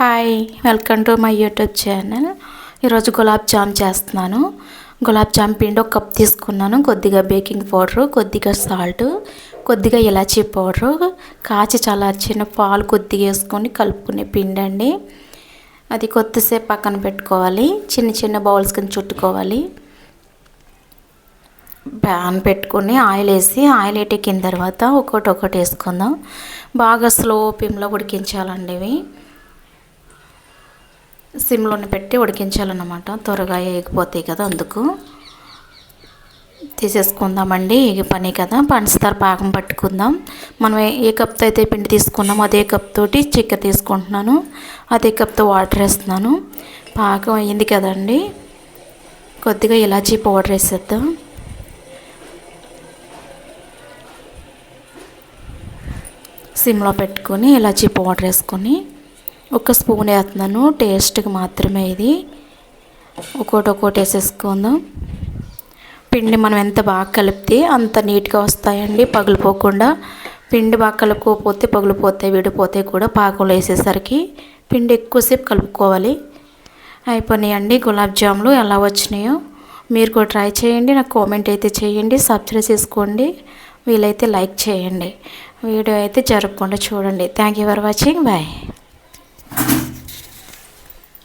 Hi welcome to my YouTube channel. ఈరోజు gulab jam చేస్తున్నాను. గులాబ్ జామ్ పిండి ఒక కప్ తీసుకున్నాను. కొద్దిగా బేకింగ్ పౌడరు కొద్దిగా సాల్ట్ కొద్దిగా ఇలాచీ పౌడరు కాచి చల్లార్చిన పాలు కొద్దిగా వేసుకొని కలుపుకునే పిండి అండి. అది కొద్దిసేపు పక్కన పెట్టుకోవాలి. చిన్న చిన్న బౌల్స్ కింద చుట్టుకోవాలి. ప్యాన్ పెట్టుకొని ఆయిల్ వేసి ఆయిల్ ఎక్కిన తర్వాత ఒకటి ఒకటి వేసుకుందాం. బాగా స్లో పిమ్లో ఉడికించాలండి ఇవి. సిమ్లోనే పెట్టి ఉడికించాలన్నమాట. త్వరగా ఎగిపోతాయి కదా అందుకు. తీసేసుకుందామండి ఎగి పని కదా. పంచదార పాకం పట్టుకుందాం. మనం ఏ కప్తో అయితే పిండి తీసుకున్నాం అదే కప్ తోటి చక్కెర తీసుకుంటున్నాను. అదే కప్తో వాటర్ వేస్తున్నాను. పాకం అయ్యింది కదండి. కొద్దిగా ఇలాచీ పౌడర్ వేసేద్దాం. సిమ్లో పెట్టుకొని ఇలాచీ పౌడర్ వేసుకొని ఒక స్పూన్ వేస్తున్నాను. టేస్ట్కి మాత్రమే ఇది. ఒక్కోటి ఒక్కోటి వేసేసుకుందాం. పిండి మనం ఎంత బాగా కలిపితే అంత నీట్గా వస్తాయండి పగిలిపోకుండా. పిండి బాగా కలుపుకోకపోతే పగిలిపోతాయి విడిపోతాయి కూడా పాకంలో వేసేసరికి. పిండి ఎక్కువసేపు కలుపుకోవాలి. అయిపోయినాయండి గులాబ్ జాములు ఎలా వచ్చినాయో. మీరు కూడా ట్రై చేయండి నాకు కామెంట్ అయితే చేయండి సబ్స్క్రైబ్ చేసుకోండి వీలైతే లైక్ చేయండి. వీడియో అయితే జరగకుండా చూడండి. Thank you for watching. Bye.